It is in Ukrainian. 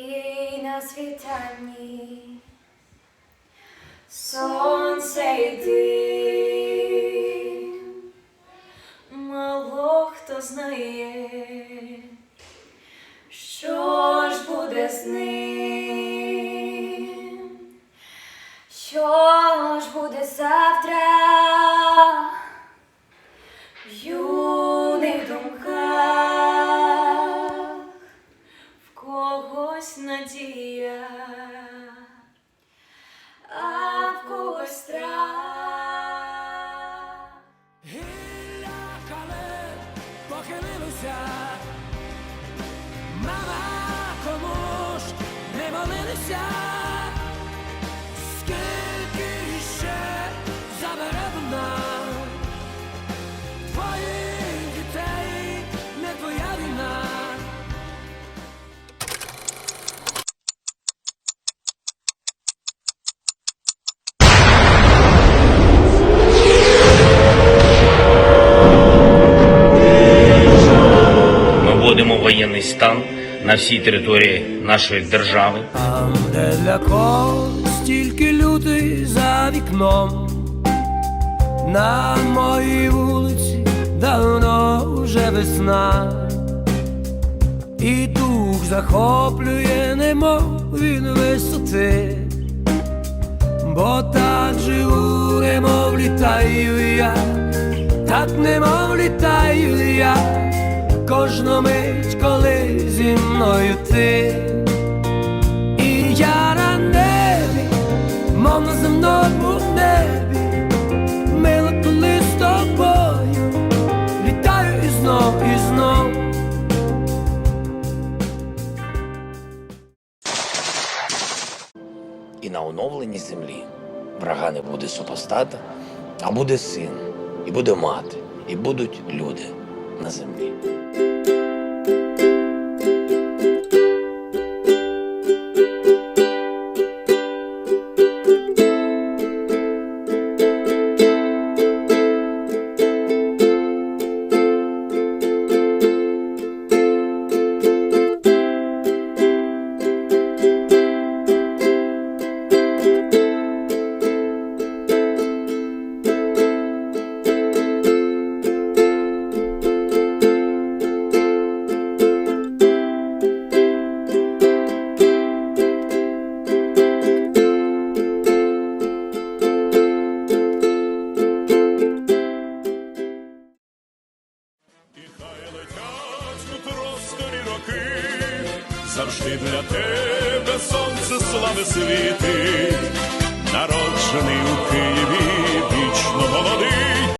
І на світанні сонце йди, мало хто знає, що ж буде з ним, що ж буде завтра надія, а в когось страх. Гілля кале похилилося, мама кому ж не молилися, стан на всій території нашої держави. Там, де для когось тільки лютий за вікном, на моїй вулиці давно вже весна, і дух захоплює, немов він висоти, бо так живу, немов літаю я, так немов літаю я, кожну мить, коли зі мною ти. І я на небі, мов на земному небі, мило коли з тобою, літаю і знов, і знов. І на оновленій землі врага не буде супостата, а буде син, і буде мати, і будуть люди на землі. Просторі роки, завжди для тебе сонце слави світи, народжений у Києві вічно молодий.